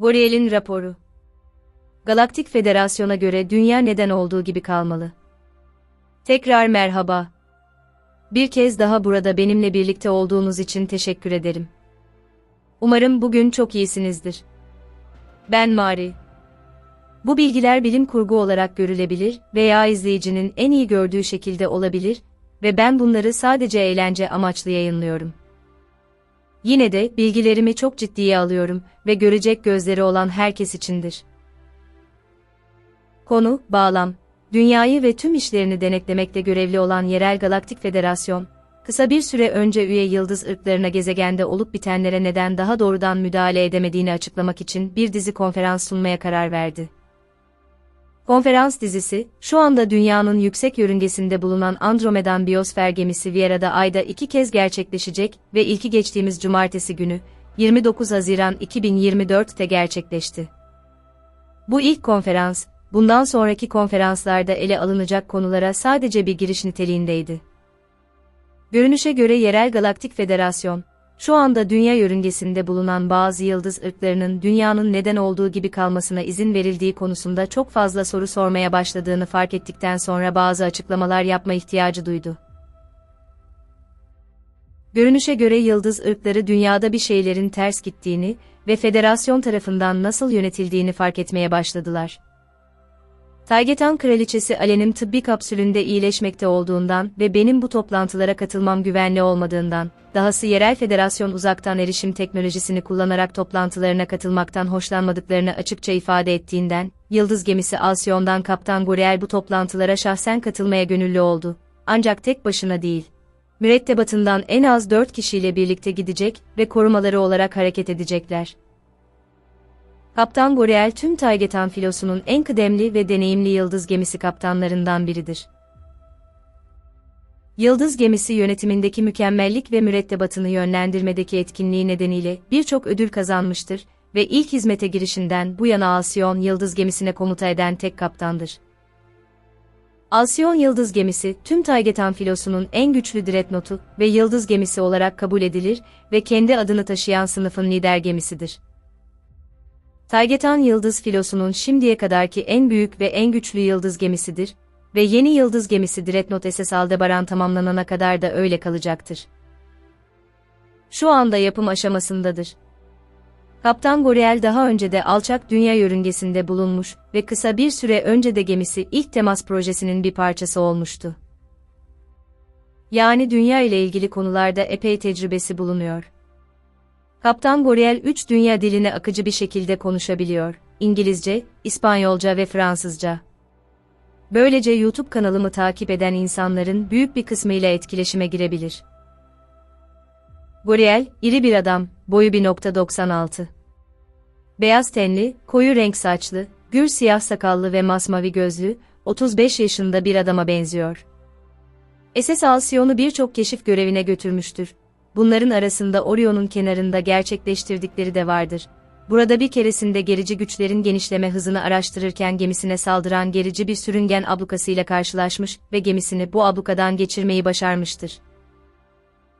Goriel'in raporu. Galaktik Federasyon'a göre dünya neden olduğu gibi kalmalı. Tekrar merhaba. Bir kez daha burada benimle birlikte olduğunuz için teşekkür ederim. Umarım bugün çok iyisinizdir. Ben Mari. Bu bilgiler bilim kurgu olarak görülebilir veya izleyicinin en iyi gördüğü şekilde olabilir ve ben bunları sadece eğlence amaçlı yayınlıyorum. Yine de bilgilerimi çok ciddiye alıyorum ve görecek gözleri olan herkes içindir. Konu, bağlam. Dünyayı ve tüm işlerini denetlemekle görevli olan Yerel Galaktik Federasyon, kısa bir süre önce üye yıldız ırklarına gezegende olup bitenlere neden daha doğrudan müdahale edemediğini açıklamak için bir dizi konferans sunmaya karar verdi. Konferans dizisi, şu anda dünyanın yüksek yörüngesinde bulunan Andromedan biyosfer gemisi Viera'da ayda iki kez gerçekleşecek ve ilki geçtiğimiz cumartesi günü, 29 Haziran 2024'te gerçekleşti. Bu ilk konferans, bundan sonraki konferanslarda ele alınacak konulara sadece bir giriş niteliğindeydi. Görünüşe göre Yerel Galaktik Federasyon, şu anda dünya yörüngesinde bulunan bazı yıldız ırklarının dünyanın neden olduğu gibi kalmasına izin verildiği konusunda çok fazla soru sormaya başladığını fark ettikten sonra bazı açıklamalar yapma ihtiyacı duydu. Görünüşe göre yıldız ırkları dünyada bir şeylerin ters gittiğini ve federasyon tarafından nasıl yönetildiğini fark etmeye başladılar. Taygetan Kraliçesi Alen'im tıbbi kapsülünde iyileşmekte olduğundan ve benim bu toplantılara katılmam güvenli olmadığından, dahası yerel federasyon uzaktan erişim teknolojisini kullanarak toplantılarına katılmaktan hoşlanmadıklarını açıkça ifade ettiğinden, Yıldız gemisi Alcyon'dan Kaptan Goriel bu toplantılara şahsen katılmaya gönüllü oldu. Ancak tek başına değil. Mürettebatından en az 4 kişiyle birlikte gidecek ve korumaları olarak hareket edecekler. Kaptan Goriel tüm Taygetan filosunun en kıdemli ve deneyimli yıldız gemisi kaptanlarından biridir. Yıldız gemisi yönetimindeki mükemmellik ve mürettebatını yönlendirmedeki etkinliği nedeniyle birçok ödül kazanmıştır ve ilk hizmete girişinden bu yana Alcyon Yıldız gemisine komuta eden tek kaptandır. Alcyon Yıldız gemisi, tüm Taygetan filosunun en güçlü dreadnotu ve yıldız gemisi olarak kabul edilir ve kendi adını taşıyan sınıfın lider gemisidir. Taygetan Yıldız filosunun şimdiye kadarki en büyük ve en güçlü yıldız gemisidir ve yeni yıldız gemisi Dreadnought SS Aldebaran tamamlanana kadar da öyle kalacaktır. Şu anda yapım aşamasındadır. Kaptan Goriel daha önce de alçak dünya yörüngesinde bulunmuş ve kısa bir süre önce de gemisi ilk temas projesinin bir parçası olmuştu. Yani dünya ile ilgili konularda epey tecrübesi bulunuyor. Kaptan Goriel 3 dünya dilini akıcı bir şekilde konuşabiliyor. İngilizce, İspanyolca ve Fransızca. Böylece YouTube kanalımı takip eden insanların büyük bir kısmıyla etkileşime girebilir. Goriel, iri bir adam, boyu 1.96. Beyaz tenli, koyu renk saçlı, gür siyah sakallı ve masmavi gözlü, 35 yaşında bir adama benziyor. SS Alcyon'u birçok keşif görevine götürmüştür bunların arasında Orion'un kenarında gerçekleştirdikleri de vardır. Burada bir keresinde gerici güçlerin genişleme hızını araştırırken gemisine saldıran gerici bir sürüngen ablukasıyla karşılaşmış ve gemisini bu ablukadan geçirmeyi başarmıştır.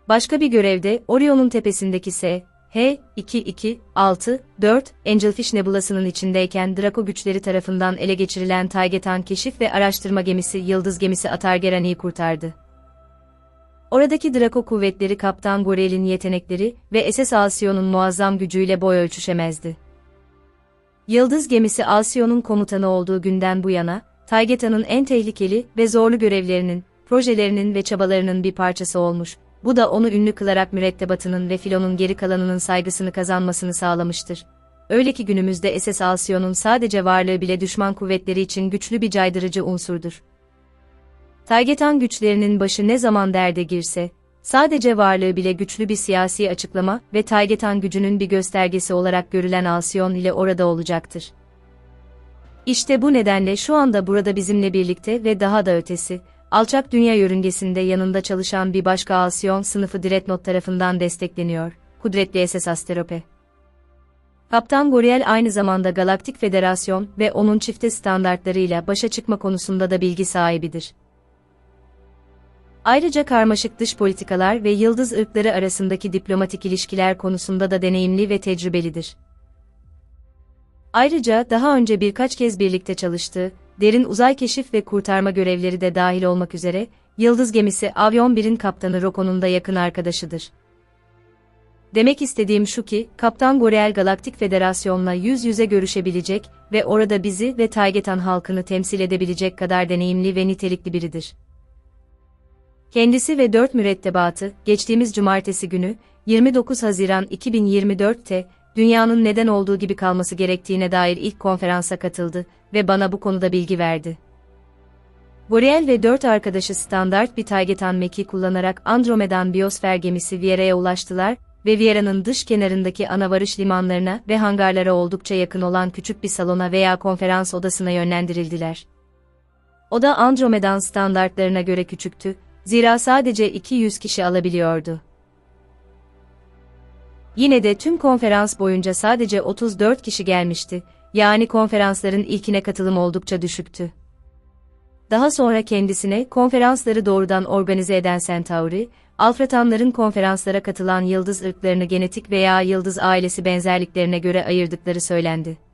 Başka bir görevde Orion'un tepesindeki S, H, 2-2-6-4, Angelfish Nebulası'nın içindeyken Draco güçleri tarafından ele geçirilen Taygetan keşif ve araştırma gemisi Yıldız gemisi Atargerani'yi kurtardı. Oradaki Draco kuvvetleri Kaptan Gorel'in yetenekleri ve SS Alcyon'un muazzam gücüyle boy ölçüşemezdi. Yıldız gemisi Alcyon'un komutanı olduğu günden bu yana, Taygeta'nın en tehlikeli ve zorlu görevlerinin, projelerinin ve çabalarının bir parçası olmuş, bu da onu ünlü kılarak mürettebatının ve filonun geri kalanının saygısını kazanmasını sağlamıştır. Öyle ki günümüzde SS Alcyon'un sadece varlığı bile düşman kuvvetleri için güçlü bir caydırıcı unsurdur. Taygetan güçlerinin başı ne zaman derde girse, sadece varlığı bile güçlü bir siyasi açıklama ve Taygetan gücünün bir göstergesi olarak görülen Alsyon ile orada olacaktır. İşte bu nedenle şu anda burada bizimle birlikte ve daha da ötesi, alçak dünya yörüngesinde yanında çalışan bir başka Alsyon sınıfı Dreadnought tarafından destekleniyor, kudretli SS Asterope. Kaptan Goriel aynı zamanda Galaktik Federasyon ve onun çifte standartlarıyla başa çıkma konusunda da bilgi sahibidir. Ayrıca karmaşık dış politikalar ve yıldız ırkları arasındaki diplomatik ilişkiler konusunda da deneyimli ve tecrübelidir. Ayrıca daha önce birkaç kez birlikte çalıştığı, derin uzay keşif ve kurtarma görevleri de dahil olmak üzere, Yıldız gemisi Avyon 1'in kaptanı Roko'nun da yakın arkadaşıdır. Demek istediğim şu ki, Kaptan Gorel Galaktik Federasyon'la yüz yüze görüşebilecek ve orada bizi ve Taygetan halkını temsil edebilecek kadar deneyimli ve nitelikli biridir. Kendisi ve dört mürettebatı, geçtiğimiz cumartesi günü, 29 Haziran 2024'te, dünyanın neden olduğu gibi kalması gerektiğine dair ilk konferansa katıldı ve bana bu konuda bilgi verdi. Boreal ve dört arkadaşı standart bir Taygetan meki kullanarak Andromedan biyosfer gemisi Viera'ya ulaştılar ve Viera'nın dış kenarındaki ana varış limanlarına ve hangarlara oldukça yakın olan küçük bir salona veya konferans odasına yönlendirildiler. Oda Andromedan standartlarına göre küçüktü, zira sadece 200 kişi alabiliyordu. Yine de tüm konferans boyunca sadece 34 kişi gelmişti, yani konferansların ilkine katılım oldukça düşüktü. Daha sonra kendisine konferansları doğrudan organize eden Centauri, Alfratanların konferanslara katılan yıldız ırklarını genetik veya yıldız ailesi benzerliklerine göre ayırdıkları söylendi.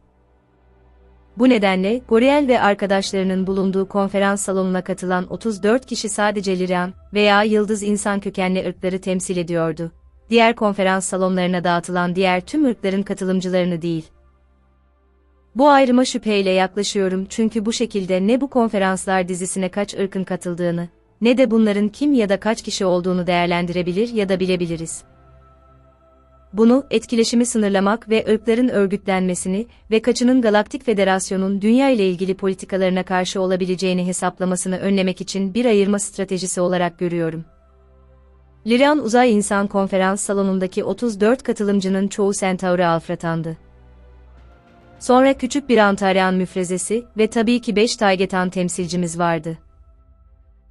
Bu nedenle, Goriel ve arkadaşlarının bulunduğu konferans salonuna katılan 34 kişi sadece Lirian veya yıldız insan kökenli ırkları temsil ediyordu. Diğer konferans salonlarına dağıtılan diğer tüm ırkların katılımcılarını değil. Bu ayrıma şüpheyle yaklaşıyorum çünkü bu şekilde ne bu konferanslar dizisine kaç ırkın katıldığını, ne de bunların kim ya da kaç kişi olduğunu değerlendirebilir ya da bilebiliriz. Bunu, etkileşimi sınırlamak ve ırkların örgütlenmesini ve kaçının Galaktik Federasyon'un dünya ile ilgili politikalarına karşı olabileceğini hesaplamasını önlemek için bir ayırma stratejisi olarak görüyorum. Lirian Uzay İnsan Konferans Salonu'ndaki 34 katılımcının çoğu Centauri Alfratan'dı. Sonra küçük bir Antaryan müfrezesi ve tabii ki 5 Taygetan temsilcimiz vardı.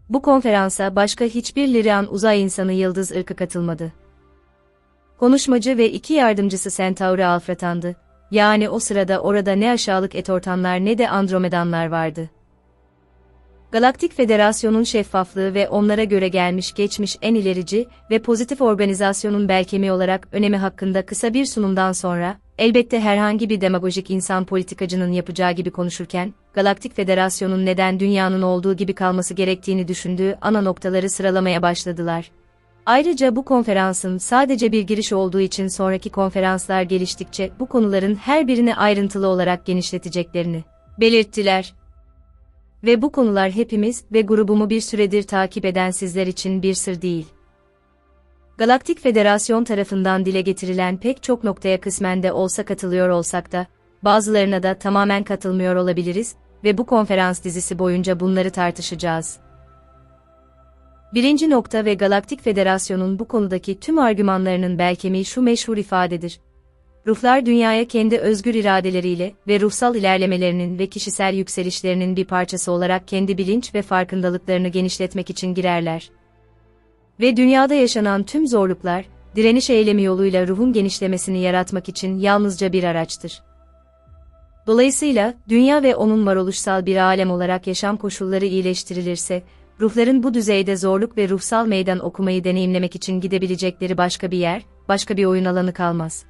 Bu konferansa başka hiçbir Lirian uzay insanı yıldız ırkı katılmadı. Konuşmacı ve iki yardımcısı Centauri Alfratan'dı. Yani o sırada orada ne aşağılık etortanlar ne de Andromedanlar vardı. Galaktik Federasyon'un şeffaflığı ve onlara göre gelmiş geçmiş en ilerici ve pozitif organizasyonun belkemi olarak önemi hakkında kısa bir sunumdan sonra, elbette herhangi bir demagojik insan politikacının yapacağı gibi konuşurken, Galaktik Federasyon'un neden dünyanın olduğu gibi kalması gerektiğini düşündüğü ana noktaları sıralamaya başladılar. Ayrıca bu konferansın sadece bir giriş olduğu için sonraki konferanslar geliştikçe bu konuların her birini ayrıntılı olarak genişleteceklerini belirttiler. Ve bu konular hepimiz ve grubumu bir süredir takip eden sizler için bir sır değil. Galaktik Federasyon tarafından dile getirilen pek çok noktaya kısmen de olsa katılıyor olsak da, bazılarına da tamamen katılmıyor olabiliriz ve bu konferans dizisi boyunca bunları tartışacağız. Birinci nokta ve Galaktik Federasyon'un bu konudaki tüm argümanlarının belkemi şu meşhur ifadedir. Ruhlar dünyaya kendi özgür iradeleriyle ve ruhsal ilerlemelerinin ve kişisel yükselişlerinin bir parçası olarak kendi bilinç ve farkındalıklarını genişletmek için girerler. Ve dünyada yaşanan tüm zorluklar, direniş eylemi yoluyla ruhun genişlemesini yaratmak için yalnızca bir araçtır. Dolayısıyla, dünya ve onun varoluşsal bir alem olarak yaşam koşulları iyileştirilirse, ruhların bu düzeyde zorluk ve ruhsal meydan okumayı deneyimlemek için gidebilecekleri başka bir yer, başka bir oyun alanı kalmaz.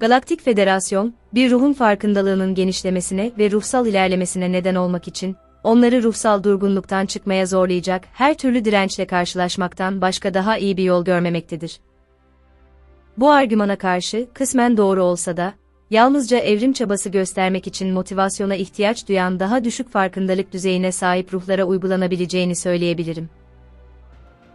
Galaktik Federasyon, bir ruhun farkındalığının genişlemesine ve ruhsal ilerlemesine neden olmak için, onları ruhsal durgunluktan çıkmaya zorlayacak her türlü dirençle karşılaşmaktan başka daha iyi bir yol görmemektedir. Bu argümana karşı, kısmen doğru olsa da, yalnızca evrim çabası göstermek için motivasyona ihtiyaç duyan daha düşük farkındalık düzeyine sahip ruhlara uygulanabileceğini söyleyebilirim.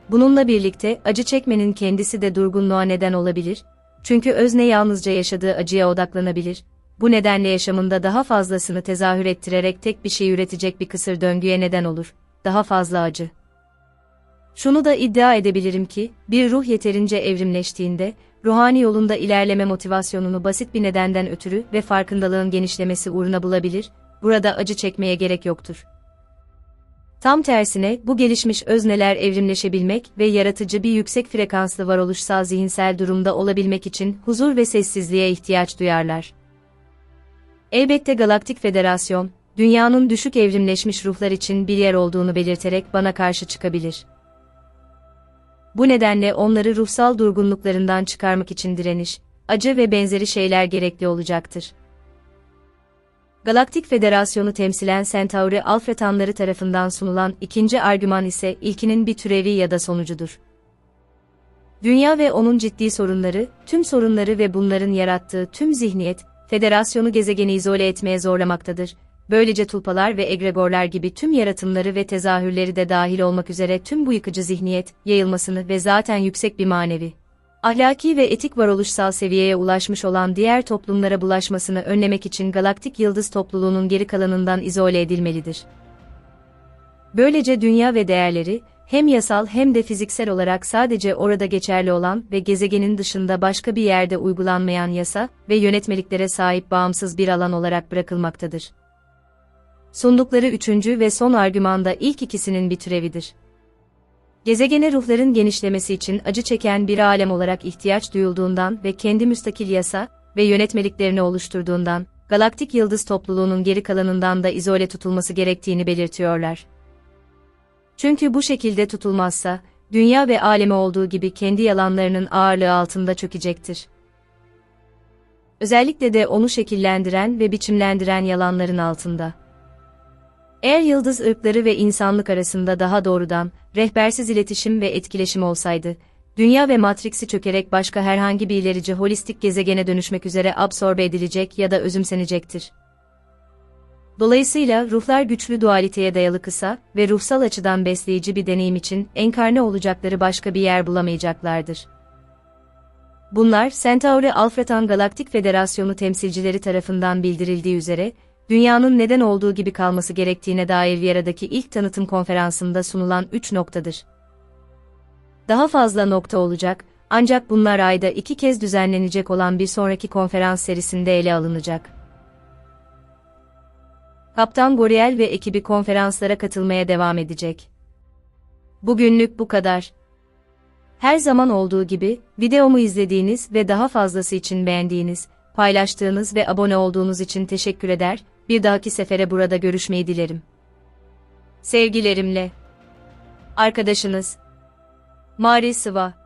Bununla birlikte acı çekmenin kendisi de durgunluğa neden olabilir, çünkü özne yalnızca yaşadığı acıya odaklanabilir, bu nedenle yaşamında daha fazlasını tezahür ettirerek tek bir şey üretecek bir kısır döngüye neden olur, daha fazla acı. Şunu da iddia edebilirim ki, bir ruh yeterince evrimleştiğinde, ruhani yolunda ilerleme motivasyonunu basit bir nedenden ötürü ve farkındalığın genişlemesi uğruna bulabilir, burada acı çekmeye gerek yoktur. Tam tersine, bu gelişmiş özneler evrimleşebilmek ve yaratıcı bir yüksek frekanslı varoluşsal zihinsel durumda olabilmek için huzur ve sessizliğe ihtiyaç duyarlar. Elbette Galaktik Federasyon, dünyanın düşük evrimleşmiş ruhlar için bir yer olduğunu belirterek bana karşı çıkabilir. Bu nedenle onları ruhsal durgunluklarından çıkarmak için direniş, acı ve benzeri şeyler gerekli olacaktır. Galaktik Federasyonu temsilen Centauri Alfretanları tarafından sunulan ikinci argüman ise ilkinin bir türevi ya da sonucudur. Dünya ve onun ciddi sorunları, tüm sorunları ve bunların yarattığı tüm zihniyet, federasyonu gezegeni izole etmeye zorlamaktadır. Böylece tulpalar ve egregorlar gibi tüm yaratımları ve tezahürleri de dahil olmak üzere tüm bu yıkıcı zihniyet, yayılmasını ve zaten yüksek bir manevi, ahlaki ve etik varoluşsal seviyeye ulaşmış olan diğer toplumlara bulaşmasını önlemek için galaktik yıldız topluluğunun geri kalanından izole edilmelidir. Böylece dünya ve değerleri, hem yasal hem de fiziksel olarak sadece orada geçerli olan ve gezegenin dışında başka bir yerde uygulanmayan yasa ve yönetmeliklere sahip bağımsız bir alan olarak bırakılmaktadır. Sundukları üçüncü ve son argümanda ilk ikisinin bir türevidir. Gezegene ruhların genişlemesi için acı çeken bir alem olarak ihtiyaç duyulduğundan ve kendi müstakil yasa ve yönetmeliklerini oluşturduğundan, galaktik yıldız topluluğunun geri kalanından da izole tutulması gerektiğini belirtiyorlar. Çünkü bu şekilde tutulmazsa, dünya ve alemi olduğu gibi kendi yalanlarının ağırlığı altında çökecektir. Özellikle de onu şekillendiren ve biçimlendiren yalanların altında. Eğer yıldız ırkları ve insanlık arasında daha doğrudan, rehbersiz iletişim ve etkileşim olsaydı, dünya ve matriksi çökerek başka herhangi bir ilerici holistik gezegene dönüşmek üzere absorbe edilecek ya da özümsenecektir. Dolayısıyla ruhlar güçlü dualiteye dayalı kısa ve ruhsal açıdan besleyici bir deneyim için enkarne olacakları başka bir yer bulamayacaklardır. Bunlar, Centauri Alfretan Galaktik Federasyonu temsilcileri tarafından bildirildiği üzere, dünyanın neden olduğu gibi kalması gerektiğine dair Viera'daki ilk tanıtım konferansında sunulan üç noktadır. Daha fazla nokta olacak, ancak bunlar ayda iki kez düzenlenecek olan bir sonraki konferans serisinde ele alınacak. Kaptan Goriel ve ekibi konferanslara katılmaya devam edecek. Bugünlük bu kadar. Her zaman olduğu gibi, videomu izlediğiniz ve daha fazlası için beğendiğiniz, paylaştığınız ve abone olduğunuz için teşekkür eder, bir dahaki sefere burada görüşmeyi dilerim. Sevgilerimle. Arkadaşınız. Mari Sıva